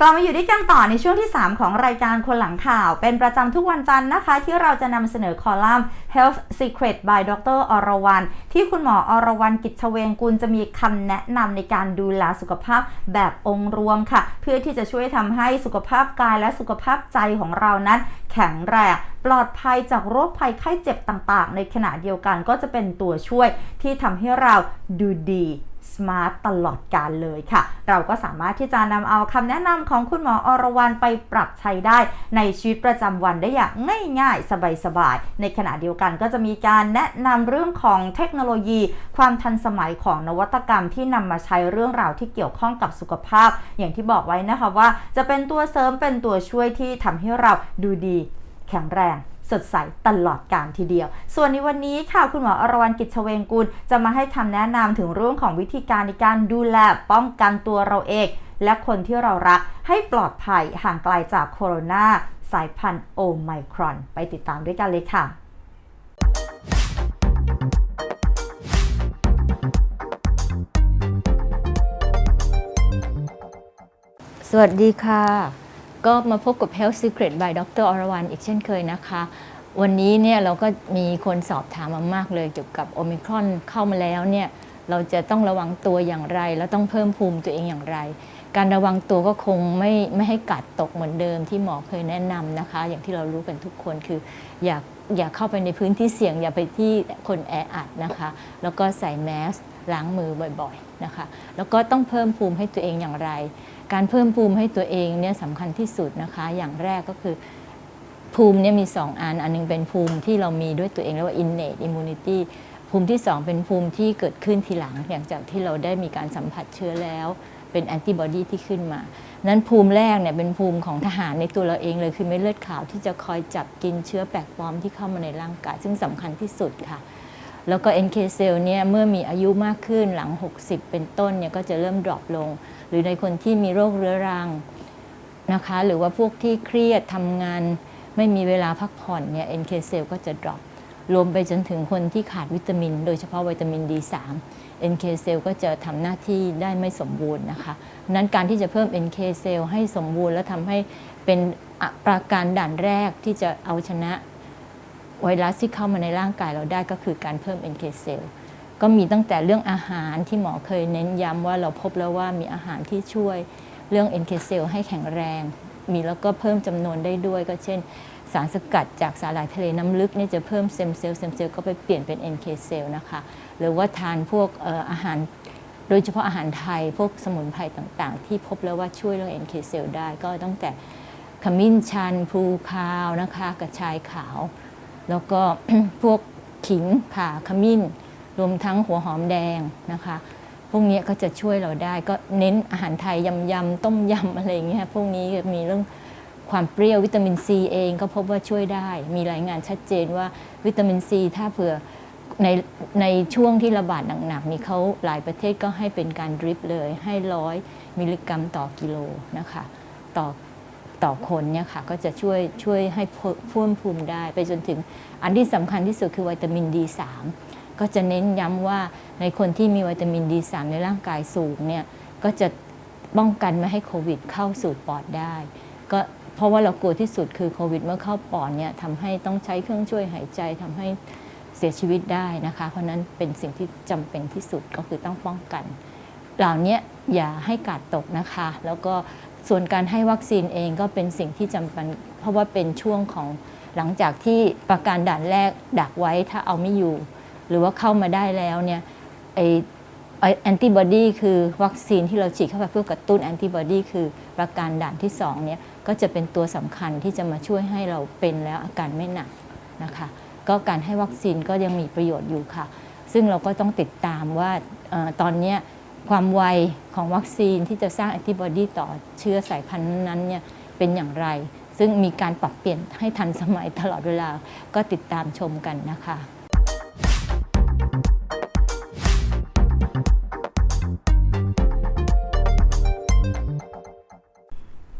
กลับมาอยู่ด้วยกันต่อในช่วงที่ 3 ของรายการคนหลังข่าว เป็นประจำทุกวันจันทร์นะคะ ที่เราจะนำเสนอคอลัมน์ Health Secret by Dr. อรวรรณที่คุณหมออรวรรณกิจเวงกุลจะมีคำแนะนำในการดูแลสุขภาพแบบองค์รวมค่ะ เพื่อที่จะช่วยทำให้สุขภาพกายและสุขภาพใจของเรานั้น แข็งแรงปลอดภัยจากโรคภัยไข้เจ็บต่างๆ ในขณะเดียวกันก็จะเป็นตัวช่วยที่ทำให้เราดูดี สมาร์ตตลอดการเลยค่ะ เราก็สามารถที่จะนำเอาคำแนะนำของคุณหมออรวรรณไปปรับใช้ได้ในชีวิตประจำวันได้อย่างง่ายๆ สบายๆ ในขณะเดียวกันก็จะมีการแนะนำเรื่องของเทคโนโลยี ความทันสมัยของนวัตกรรมที่นำมาใช้เรื่องราวที่เกี่ยวข้องกับสุขภาพ อย่างที่บอกไว้นะคะว่าจะเป็นตัวเสริมเป็นตัวช่วยที่ทำให้เราดูดีแข็งแรง สดใสตลอดการทีเดียว ส่วนในวันนี้ค่ะคุณหมออรวรรณกิจเวงกุลจะมาให้คำแนะนำถึงเรื่องของวิธีการในการดูแลป้องกันตัวเราเอง และคนที่เรารักให้ปลอดภัยห่างไกลจากโคโรนาสายพันธุ์โอไมครอน ไปติดตามด้วยกันเลยค่ะสวัสดีค่ะ ก็มาพบกับ Health Secret by ดรอรวรรณอีกเช่นเคยนะคะ วันนี้เนี่ยเราก็มีคนสอบถามมามากเลยเกี่ยวกับโอมิครอนเข้ามาแล้วเนี่ยเราจะต้องระวังตัวอย่างไร แล้วต้องเพิ่มภูมิตัวเองอย่างไร การระวังตัวก็คงไม่ไม่ให้กัดตกเหมือนเดิมที่หมอเคยแนะนำนะคะ อย่างที่เรารู้กันทุกคนคืออย่าอย่าเข้าไปในพื้นที่เสี่ยง อย่าไปที่คนแออัดนะคะ แล้วก็ใส่แมส ล้างมือบ่อยๆนะคะ แล้วก็ต้องเพิ่มภูมิให้ตัวเองอย่างไร การเพิ่มภูมิให้ตัวเองเนี่ยสำคัญที่สุดนะคะ อย่างแรกก็คือภูมิเนี่ยมี 2 อัน อันหนึงเป็นภูมิที่เรามีด้วยตัวเองเรียกว่า innate immunity ภูมิที่ 2 เป็นภูมิที่เกิดขึ้นทีหลังหลังจากที่เราได้มีการสัมผัสเชื้อแล้วเป็นแอนติบอดีที่ขึ้นมา นั้นภูมิแรกเนี่ยเป็นภูมิของทหารในตัวเราเองเลยคือเม็ดเลือดขาวที่จะคอยจับกินเชื้อแปลกปลอมที่เข้ามาในร่างกาย ซึ่งสำคัญที่สุดค่ะ แล้วก็ NK เซลล์เนี่ยเมื่อมีอายุมากขึ้นหลัง 60 เป็นต้นเนี่ยก็จะเริ่มดรอปลง หรือในคนที่มีโรคเรื้อรังนะคะหรือว่าพวกที่เครียดทำงานไม่มีเวลาพักผ่อนเนี่ย NK เซลล์ก็จะดรอปรวมไปจนถึงคนที่ขาดวิตามิน โดยเฉพาะวิตามิน D3 NK เซลล์ก็จะทำหน้าที่ได้ไม่สมบูรณ์นะคะนั้นการที่จะเพิ่ม NK เซลล์ให้สมบูรณ์ และทำให้เป็นประการด่านแรกที่จะเอาชนะ ไวรัสที่เข้ามาในร่างกายเราได้ก็คือการเพิ่ม NK เซลล์ก็มีตั้งแต่เรื่องอาหารที่หมอเคยเน้นย้ำว่าเราพบแล้วว่ามีอาหารที่ช่วยเรื่อง NK เซลล์ให้แข็งแรง มีแล้วก็เพิ่มจำนวนได้ด้วย ก็เช่น สารสกัดจากสาหร่ายทะเลน้ำลึกนี่จะเพิ่มเซมเซลล์เซมเซลล์ก็ไปเปลี่ยนเป็น NK เซลล์นะคะ หรือว่าทานพวกอาหารโดยเฉพาะอาหารไทยพวกสมุนไพรต่างๆ ที่พบแล้วว่าช่วยเรื่อง NK เซลล์ได้ ก็ตั้งแต่ขมิ้นชันพลูคาวนะคะกระชายขาว แล้วก็พวกขิงข่าขมิ้น รวมทั้งหัวหอมแดงนะคะ พวกนี้ก็จะช่วยเราได้ ก็เน้นอาหารไทยยำยำต้มยำอะไรอย่างเงี้ยพวกนี้มีเรื่องความเปรี้ยววิตามินซีเองก็พบว่าช่วยได้ มีรายงานชัดเจนว่าวิตามินซีถ้าเผื่อในในช่วงที่ระบาดหนักๆนี่เขาหลายประเทศก็ให้เป็นการดริปเลยให้ร้อยมิลลิกรัมต่อกิโลนะคะ ต่อ ต่อคนเนี่ยค่ะก็จะช่วยช่วยให้เพิ่มภูมิได้ ไปจนถึงอันที่สำคัญที่สุดคือวิตามิน D3 ก็จะเน้นย้ำว่าในคนที่มีวิตามิน D3 ในร่างกายสูงเนี่ยก็จะป้องกันไม่ให้โควิดเข้าสู่ปอดได้ก็เพราะว่าเรากลัวที่สุดคือโควิดเมื่อเข้าปอดเนี่ยทำให้ต้องใช้เครื่องช่วยหายใจทำให้เสียชีวิตได้นะคะ เพราะนั้นเป็นสิ่งที่จำเป็นที่สุดก็คือต้องป้องกัน เหล่านี้อย่าให้กาดตกนะคะ แล้วก็ ส่วนการให้วัคซีนเองก็เป็นสิ่งที่จำเป็น เพราะว่าเป็นช่วงของหลังจากที่ประการด่านแรกดักไว้ถ้าเอาไม่อยู่ หรือว่าเข้ามาได้แล้วเนี่ยไอแอนติบอดีคือวัคซีนที่เราฉีดเข้าไปเพื่อกระตุ้นแอนติบอดีคือประการด่านที่2เนี่ยก็จะเป็นตัวสำคัญที่จะมาช่วยให้เราเป็นแล้วอาการไม่หนักนะคะก็การให้วัคซีนก็ยังมีประโยชน์อยู่ค่ะ ซึ่งเราก็ต้องติดตามว่าออตอนนี้ ความไวของวัคซีนที่จะสร้างแอนติบอดีต่อเชื้อสายพันธุ์นั้นเนี่ยเป็นอย่างไร ซึ่งมีการปรับเปลี่ยนให้ทันสมัยตลอดเวลาก็ติดตามชมกันนะคะ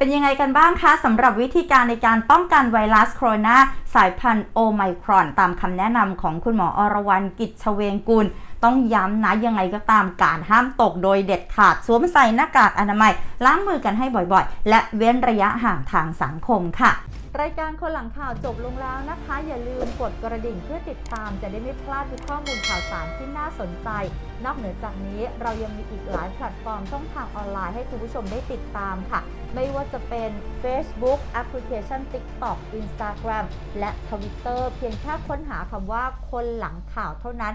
เป็นยังไงกันบ้างคะสำหรับวิธีการในการป้องกันไวรัสโคโรนาสายพันธุ์โอไมครอน ตามคำแนะนำของคุณหมออรวรรณกิจเวงกุล ต้องย้ำนะยังไงก็ตามการห้ามตกโดยเด็ดขาดสวมใส่หน้ากากอนามัย ล้างมือกันให้บ่อยๆ และเว้นระยะห่างทางสังคมค่ะรายการคนหลังข่าวจบลงแล้วนะคะ อย่าลืมกดกระดิ่งเพื่อติดตาม จะได้ไม่พลาดทุกข้อมูลข่าวสารที่น่าสนใจ นอกเหนือจากนี้เรายังมีอีกหลายแพลตฟอร์มช่องทางออนไลน์ให้คุณผู้ชมได้ติดตามค่ะ ไม่ว่าจะเป็น Facebook แอปพลิเคชัน TikTok Instagram และ Twitter เพียงแค่ค้นหาคำว่าคนหลังข่าวเท่านั้น